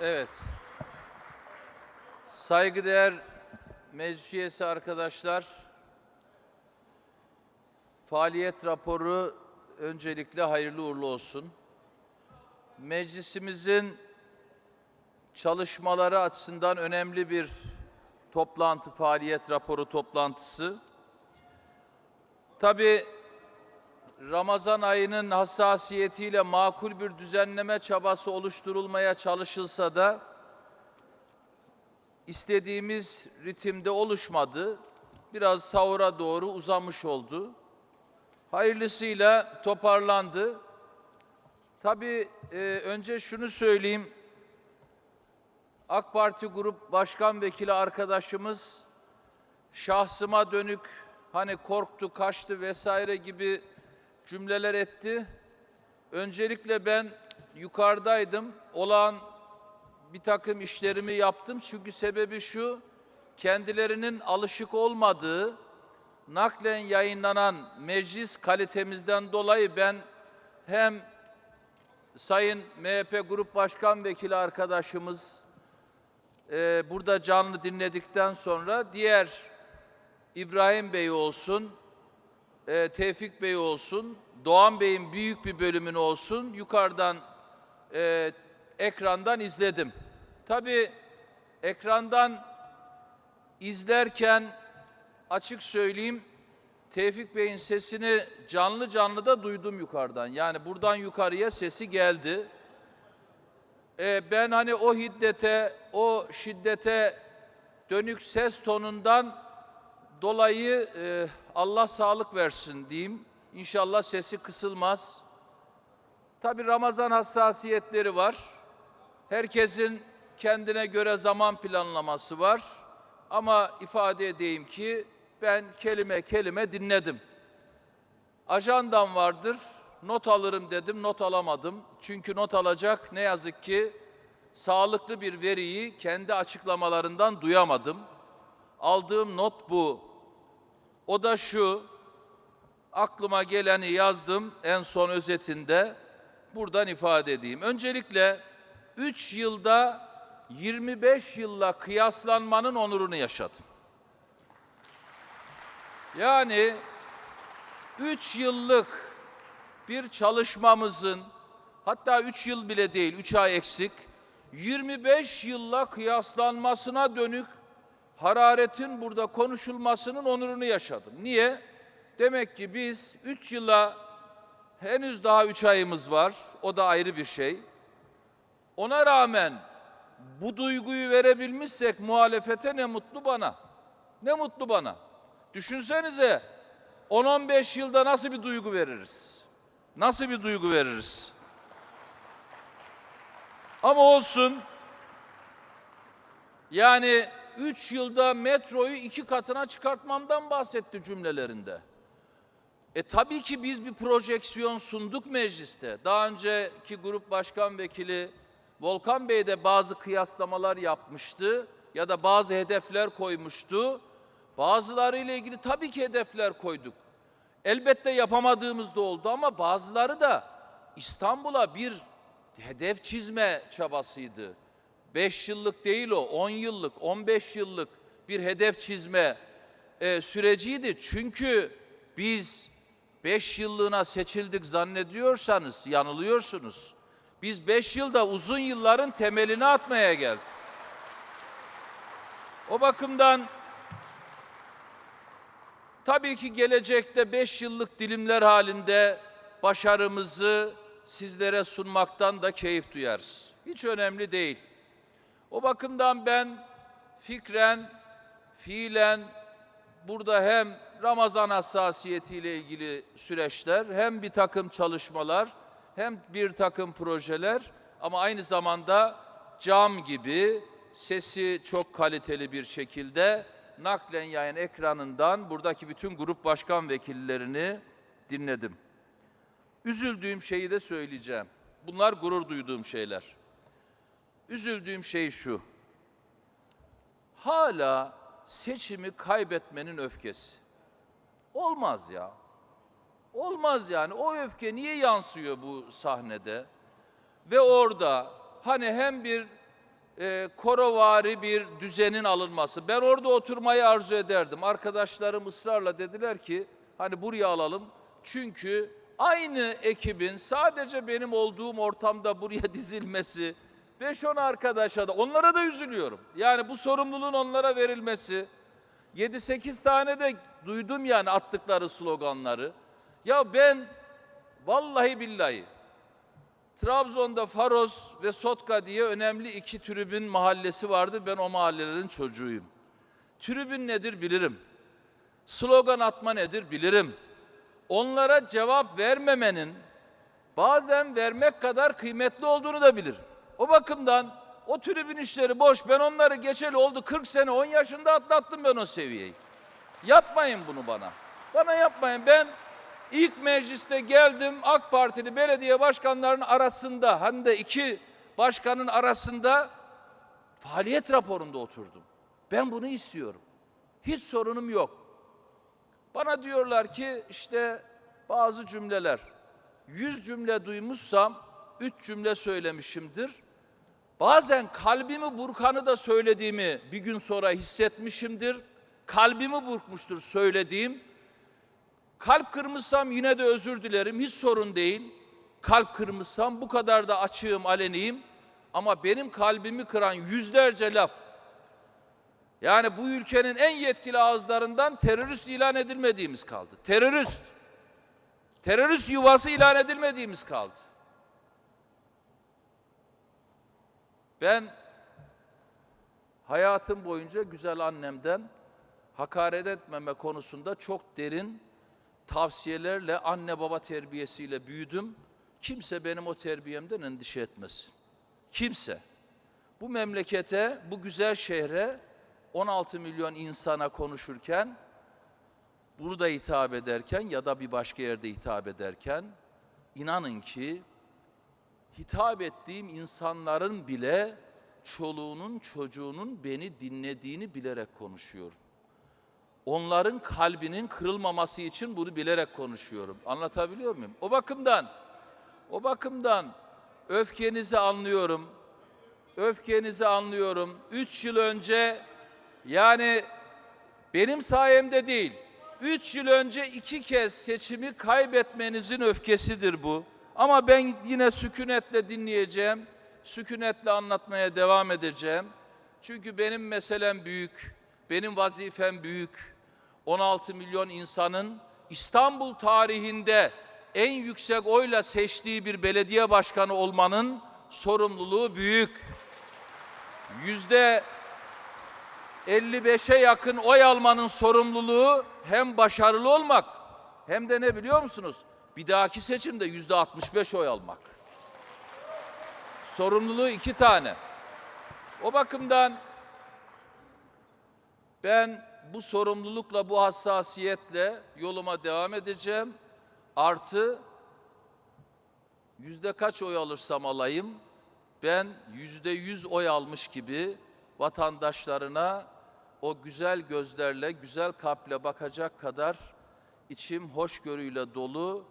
Evet. Saygıdeğer meclis üyesi arkadaşlar, faaliyet raporu öncelikle hayırlı uğurlu olsun. Meclisimizin çalışmaları açısından önemli bir toplantı, faaliyet raporu toplantısı. Tabii Ramazan ayının hassasiyetiyle makul bir düzenleme çabası oluşturulmaya çalışılsa da istediğimiz ritimde oluşmadı. Biraz sahura doğru uzamış oldu. Hayırlısıyla toparlandı. Tabii e, önce şunu söyleyeyim. AK Parti Grup Başkan Vekili arkadaşımız şahsıma dönük hani korktu, kaçtı vesaire gibi cümleler etti. Öncelikle ben yukarıdaydım. Olan bir takım işlerimi yaptım. Çünkü sebebi şu, kendilerinin alışık olmadığı naklen yayınlanan meclis kalitemizden dolayı ben hem Sayın MHP Grup Başkan Vekili arkadaşımız e, burada canlı dinledikten sonra diğer İbrahim Bey olsun, e, Tevfik Bey olsun, Doğan Bey'in büyük bir bölümünü olsun yukarıdan e, ekrandan izledim. Tabii ekrandan izlerken açık söyleyeyim Tevfik Bey'in sesini canlı canlı da duydum yukarıdan. Yani buradan yukarıya sesi geldi. E, ben hani o hiddete, o şiddete dönük ses tonundan dolayı e, Allah sağlık versin diyeyim. İnşallah sesi kısılmaz. Tabi Ramazan hassasiyetleri var. Herkesin kendine göre zaman planlaması var. Ama ifade edeyim ki ben kelime kelime dinledim. Ajandam vardır, not alırım dedim, not alamadım. Çünkü not alacak ne yazık ki sağlıklı bir veriyi kendi açıklamalarından duyamadım. Aldığım not bu. O da şu, aklıma geleni yazdım en son özetinde. Buradan ifade edeyim. Öncelikle 3 yılda 25 yılla kıyaslanmanın onurunu yaşadım. Yani 3 yıllık bir çalışmamızın hatta 3 yıl bile değil 3 ay eksik 25 yılla kıyaslanmasına dönük hararetin burada konuşulmasının onurunu yaşadım. Niye? Demek ki biz 3 yıla henüz daha 3 ayımız var. O da ayrı bir şey. Ona rağmen bu duyguyu verebilmişsek muhalefete ne mutlu bana. Ne mutlu bana. Düşünsenize 10-15 yılda nasıl bir duygu veririz? Nasıl bir duygu veririz? Ama olsun. Yani 3 yılda metroyu iki katına çıkartmamdan bahsetti cümlelerinde. E tabii ki biz bir projeksiyon sunduk mecliste. Daha önceki grup başkan vekili Volkan Bey de bazı kıyaslamalar yapmıştı ya da bazı hedefler koymuştu. Bazıları ile ilgili tabii ki hedefler koyduk. Elbette yapamadığımız da oldu ama bazıları da İstanbul'a bir hedef çizme çabasıydı. 5 yıllık değil o, 10 yıllık, 15 yıllık bir hedef çizme e, süreciydi. Çünkü biz 5 yıllığına seçildik zannediyorsanız yanılıyorsunuz. Biz 5 yılda uzun yılların temelini atmaya geldik. O bakımdan tabii ki gelecekte 5 yıllık dilimler halinde başarımızı sizlere sunmaktan da keyif duyarız. Hiç önemli değil. O bakımdan ben fikren, fiilen burada hem Ramazan hassasiyetiyle ilgili süreçler, hem bir takım çalışmalar, hem bir takım projeler ama aynı zamanda cam gibi sesi çok kaliteli bir şekilde naklen yayın ekranından buradaki bütün grup başkan vekillerini dinledim. Üzüldüğüm şeyi de söyleyeceğim. Bunlar gurur duyduğum şeyler. Üzüldüğüm şey şu. Hala seçimi kaybetmenin öfkesi. Olmaz ya. Olmaz yani. O öfke niye yansıyor bu sahnede? Ve orada hani hem bir e, korovari bir düzenin alınması. Ben orada oturmayı arzu ederdim. Arkadaşlarım ısrarla dediler ki hani buraya alalım. Çünkü aynı ekibin sadece benim olduğum ortamda buraya dizilmesi, 5-10 arkadaşa da onlara da üzülüyorum. Yani bu sorumluluğun onlara verilmesi, 7-8 tane de duydum yani attıkları sloganları. Ya ben vallahi billahi Trabzon'da Faros ve Sotka diye önemli iki tribün mahallesi vardı. Ben o mahallelerin çocuğuyum. Tribün nedir bilirim. Slogan atma nedir bilirim. Onlara cevap vermemenin bazen vermek kadar kıymetli olduğunu da bilirim. O bakımdan o tribün işleri boş. Ben onları geçeli oldu 40 sene 10 yaşında atlattım ben o seviyeyi. Yapmayın bunu bana. Bana yapmayın. Ben ilk mecliste geldim AK Partili belediye başkanlarının arasında hem de iki başkanın arasında faaliyet raporunda oturdum. Ben bunu istiyorum. Hiç sorunum yok. Bana diyorlar ki işte bazı cümleler. Yüz cümle duymuşsam üç cümle söylemişimdir. Bazen kalbimi burkanı da söylediğimi bir gün sonra hissetmişimdir. Kalbimi burkmuştur söylediğim. Kalp kırmışsam yine de özür dilerim. Hiç sorun değil. Kalp kırmışsam bu kadar da açığım, aleniyim. Ama benim kalbimi kıran yüzlerce laf. Yani bu ülkenin en yetkili ağızlarından terörist ilan edilmediğimiz kaldı. Terörist. Terörist yuvası ilan edilmediğimiz kaldı. Ben hayatım boyunca güzel annemden hakaret etmeme konusunda çok derin tavsiyelerle anne baba terbiyesiyle büyüdüm. Kimse benim o terbiyemden endişe etmesin. Kimse. Bu memlekete, bu güzel şehre 16 milyon insana konuşurken, burada hitap ederken ya da bir başka yerde hitap ederken inanın ki hitap ettiğim insanların bile çoluğunun çocuğunun beni dinlediğini bilerek konuşuyorum. Onların kalbinin kırılmaması için bunu bilerek konuşuyorum. Anlatabiliyor muyum? O bakımdan, o bakımdan öfkenizi anlıyorum. Öfkenizi anlıyorum. Üç yıl önce yani benim sayemde değil, üç yıl önce iki kez seçimi kaybetmenizin öfkesidir bu. Ama ben yine sükunetle dinleyeceğim, sükunetle anlatmaya devam edeceğim. Çünkü benim meselem büyük, benim vazifem büyük. 16 milyon insanın İstanbul tarihinde en yüksek oyla seçtiği bir belediye başkanı olmanın sorumluluğu büyük. Yüzde 55'e yakın oy almanın sorumluluğu hem başarılı olmak hem de ne biliyor musunuz? Bir dahaki seçimde yüzde 65 oy almak. Sorumluluğu iki tane. O bakımdan ben bu sorumlulukla, bu hassasiyetle yoluma devam edeceğim. Artı yüzde kaç oy alırsam alayım, ben yüzde yüz oy almış gibi vatandaşlarına o güzel gözlerle, güzel kalple bakacak kadar içim hoşgörüyle dolu,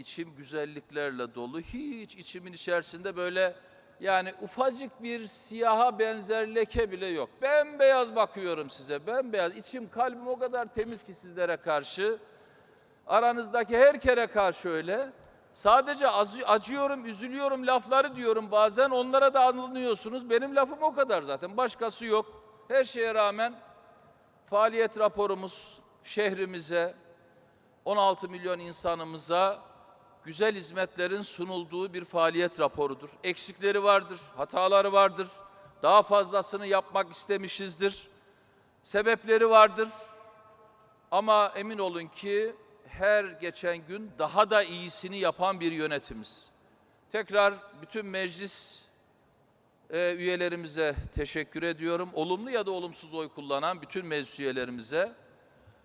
içim güzelliklerle dolu. Hiç içimin içerisinde böyle yani ufacık bir siyaha benzer leke bile yok. Bembeyaz bakıyorum size, bembeyaz. İçim, kalbim o kadar temiz ki sizlere karşı. Aranızdaki her kere karşı öyle. Sadece acı- acıyorum, üzülüyorum lafları diyorum bazen. Onlara da anlıyorsunuz. Benim lafım o kadar zaten. Başkası yok. Her şeye rağmen faaliyet raporumuz şehrimize, 16 milyon insanımıza güzel hizmetlerin sunulduğu bir faaliyet raporudur. Eksikleri vardır, hataları vardır. Daha fazlasını yapmak istemişizdir. Sebepleri vardır. Ama emin olun ki her geçen gün daha da iyisini yapan bir yönetimiz. Tekrar bütün meclis e, üyelerimize teşekkür ediyorum. Olumlu ya da olumsuz oy kullanan bütün meclis üyelerimize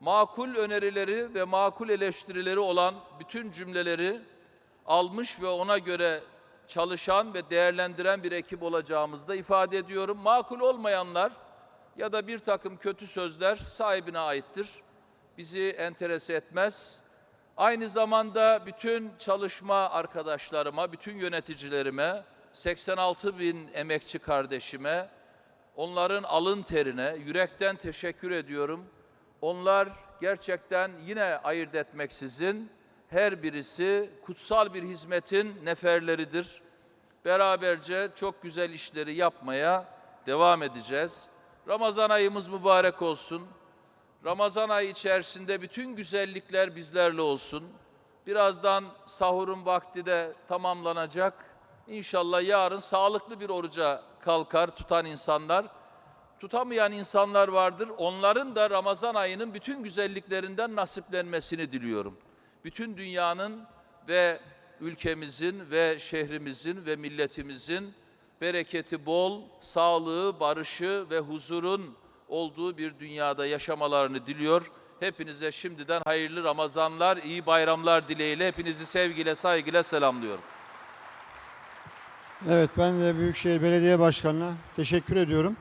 makul önerileri ve makul eleştirileri olan bütün cümleleri almış ve ona göre çalışan ve değerlendiren bir ekip olacağımızı da ifade ediyorum. Makul olmayanlar ya da bir takım kötü sözler sahibine aittir. Bizi enterese etmez. Aynı zamanda bütün çalışma arkadaşlarıma, bütün yöneticilerime, 86 bin emekçi kardeşime onların alın terine yürekten teşekkür ediyorum. Onlar gerçekten yine ayırt etmeksizin her birisi kutsal bir hizmetin neferleridir. Beraberce çok güzel işleri yapmaya devam edeceğiz. Ramazan ayımız mübarek olsun. Ramazan ayı içerisinde bütün güzellikler bizlerle olsun. Birazdan sahurun vakti de tamamlanacak. İnşallah yarın sağlıklı bir oruca kalkar tutan insanlar. Tutamayan insanlar vardır. Onların da Ramazan ayının bütün güzelliklerinden nasiplenmesini diliyorum. Bütün dünyanın ve ülkemizin ve şehrimizin ve milletimizin bereketi bol, sağlığı, barışı ve huzurun olduğu bir dünyada yaşamalarını diliyor. Hepinize şimdiden hayırlı Ramazanlar, iyi bayramlar dileğiyle hepinizi sevgiyle, saygıyla selamlıyorum. Evet ben de Büyükşehir Belediye Başkanı'na teşekkür ediyorum.